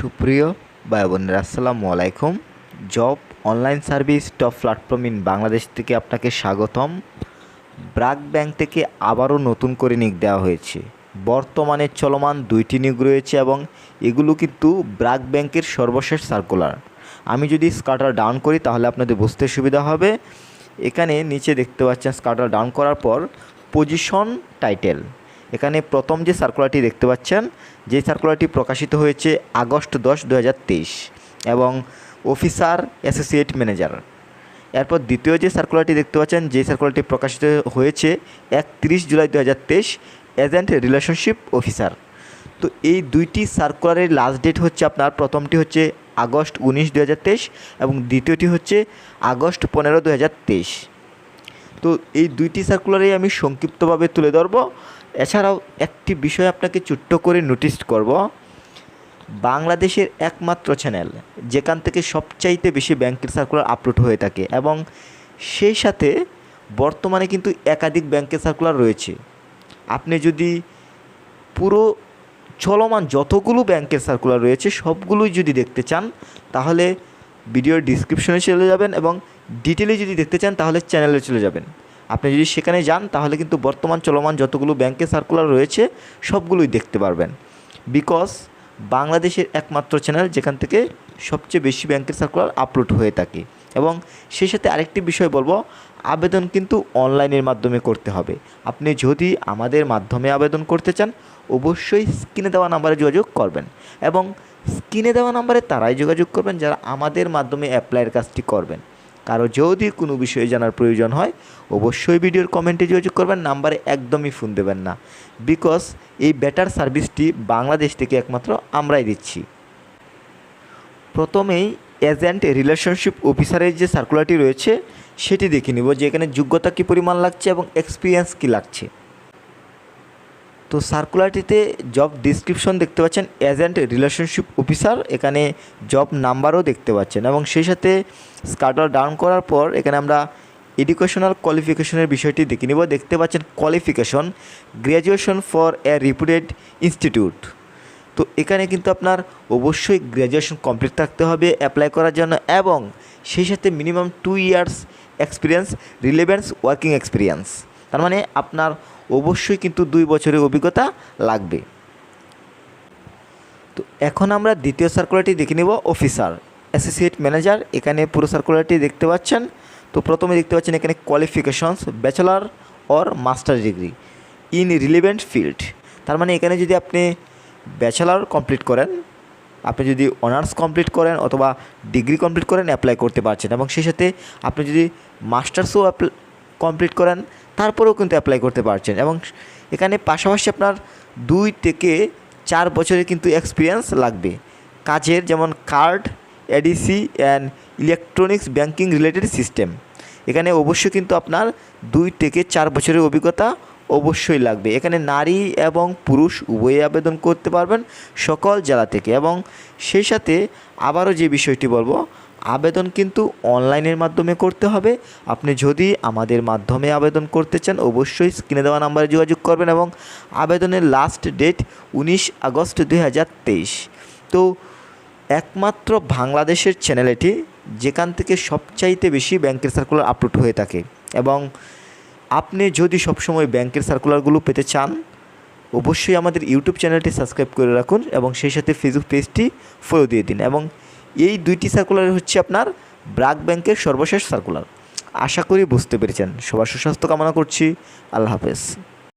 সুপ্রিয় ভাই বোনেরা, আসসালামু আলাইকুম। Job online service top platform in Bangladesh থেকে আপনাকে স্বাগতম। ব্রাক ব্যাংক থেকে আবারও নতুন করে নিয়োগ দেওয়া হয়েছে। বর্তমানে চলমান দুইটি নিয়োগ রয়েছে এবং এগুলো কিন্তু ব্রাক ব্যাংকের সর্বশেষ সার্কুলার আমি যদি স্কার্টার ডাউন করি তাহলে আপনাদের বুঝতে সুবিধা হবে। এখানে নিচে দেখতে পাচ্ছেন স্কার্টার ডাউন করার পর পজিশন টাইটেল এখানে প্রথম যে সার্কুলারটি দেখতে পাচ্ছেন, যে সার্কুলারটি প্রকাশিত হয়েছে আগস্ট দশ দু এবং অফিসার অ্যাসোসিয়েট ম্যানেজার এরপর দ্বিতীয় যে সার্কুলারটি দেখতে পাচ্ছেন, যে সার্কুলারটি প্রকাশিত হয়েছে একত্রিশ জুলাই দু হাজার তেইশ এজেন্ট রিলেশনশিপ অফিসার তো এই দুইটি সার্কুলারের লাস্ট ডেট হচ্ছে আপনার, প্রথমটি হচ্ছে আগস্ট উনিশ দু এবং দ্বিতীয়টি হচ্ছে আগস্ট পনেরো দু তো এই দুইটি সার্কুলারেই আমি সংক্ষিপ্তভাবে তুলে ধরব। এছাড়াও একটি বিষয় আপনাকে ছোট্ট করে নোটিস করব। বাংলাদেশের একমাত্র চ্যানেল যেখান থেকে সবচাইতে বেশি ব্যাংকের সার্কুলার আপলোড হয়ে থাকে এবং সেই সাথে বর্তমানে কিন্তু একাধিক ব্যাংকের সার্কুলার রয়েছে। আপনি যদি পুরো চলমান যতগুলো ব্যাংকের সার্কুলার রয়েছে, সবগুলোই যদি দেখতে চান, তাহলে ভিডিওর ডিসক্রিপশনে চলে যাবেন এবং ডিটেলে যদি দেখতে চান, তাহলে চ্যানেলে চলে যাবেন। আপনি যদি সেখানে যান, তাহলে কিন্তু বর্তমান চলমান যতগুলো ব্যাংকের সার্কুলার রয়েছে, সবগুলোই দেখতে পারবেন। বিকজ বাংলাদেশের একমাত্র চ্যানেল যেখান থেকে সবচেয়ে বেশি ব্যাংকের সার্কুলার আপলোড হয়ে থাকে। এবং সেই সাথে আরেকটি বিষয় বলব, আবেদন কিন্তু অনলাইনের মাধ্যমে করতে হবে। আপনি যদি আমাদের মাধ্যমে আবেদন করতে চান, অবশ্যই স্ক্রিনে দেওয়া নাম্বারে যোগাযোগ করবেন। এবং স্ক্রিনে দেওয়া নাম্বারে তারাই যোগাযোগ করবেন, যারা আমাদের মাধ্যমে অ্যাপ্লাইয়ের কাজটি করবেন। কারও যদি কোনো বিষয়ে জানার প্রয়োজন হয়, অবশ্যই ভিডিওর কমেন্টে যোগাযোগ করবেন, নাম্বারে একদমই ফোন দেবেন না। বিকজ এই বেটার সার্ভিসটি বাংলাদেশ থেকে একমাত্র আমরাই দিচ্ছি। প্রথমেই এজেন্ট রিলেশনশিপ অফিসারের যে সার্কুলারটি রয়েছে, সেটি দেখে নিব যে এখানে যোগ্যতা কী পরিমাণ লাগছে এবং এক্সপিরিয়েন্স কী লাগছে। তো সার্কুলারটিতে জব ডিসক্রিপশন দেখতে পাচ্ছেন এজেন্ট রিলেশনশিপ অফিসার এখানে জব নাম্বারও দেখতে পাচ্ছেন এবং সেই সাথে স্কার্টার ডাউন করার পর এখানে আমরা এডুকেশনাল কোয়ালিফিকেশনের বিষয়টি দেখে নিব। দেখতে পাচ্ছেন qualification graduation for a reputed institute তো এখানে কিন্তু আপনার অবশ্যই গ্র্যাজুয়েশন কমপ্লিট থাকতে হবে অ্যাপ্লাই করার জন্য এবং সেই সাথে minimum two years experience relevance working experience তার মানে আপনার অবশ্যই কিন্তু দুই বছরের অভিজ্ঞতা লাগবে। তো এখন আমরা দ্বিতীয় সার্কুলারটি দেখে নেব অফিসার অ্যাসোসিয়েট ম্যানেজার এখানে পুরো সার্কুলারটি দেখতে পাচ্ছেন। তো প্রথমে দেখতে পাচ্ছেন এখানে qualifications bachelor or master degree in relevant field তার মানে এখানে যদি আপনি ব্যাচেলার কমপ্লিট করেন, আপনি যদি অনার্স কমপ্লিট করেন অথবা ডিগ্রি কমপ্লিট করেন অ্যাপ্লাই করতে পারছেন এবং সেই সাথে আপনি যদি মাস্টার্সও কমপ্লিট করেন তারপরেও কিন্তু অ্যাপ্লাই করতে পারছেন। এবং এখানে পাশাপাশি আপনার দুই থেকে চার বছরের কিন্তু এক্সপিরিয়েন্স লাগবে। কাজের যেমন card ADC and electronics banking related system এখানে অবশ্যই কিন্তু আপনার দুই থেকে চার বছরের অভিজ্ঞতা অবশ্যই লাগবে। এখানে নারী এবং পুরুষ উভয়ে আবেদন করতে পারবেন সকল জেলা থেকে। এবং সেই সাথে আবারও যে বিষয়টি বলব আবেদন কিন্তু অনলাইনের মাধ্যমে করতে হবে। আপনি যদি আমাদের মাধ্যমে আবেদন করতে চান, অবশ্যই স্ক্রিনে দেওয়া নাম্বারে যোগাযোগ করবেন এবং আবেদনের লাস্ট ডেট উনিশ আগস্ট দুই হাজার তেইশ। তো একমাত্র বাংলাদেশের চ্যানেল এটি, যেখান থেকে সবচাইতে বেশি ব্যাংকের সার্কুলার আপলোড হয়ে থাকে এবং আপনি যদি সবসময় ব্যাংকের সার্কুলারগুলো পেতে চান, অবশ্যই আমাদের ইউটিউব চ্যানেলটি সাবস্ক্রাইব করে রাখুন এবং সেই সাথে ফেসবুক পেজটি ফলো দিয়ে দিন এবং এই দুইটি সার্কুলার হচ্ছে আপনার ব্রাক ব্যাংকের সর্বশেষ সার্কুলার আশা করি বুঝতে পেরেছেন। সবার সুস্বাস্থ্য কামনা করছি। আল্লাহ হাফেজ।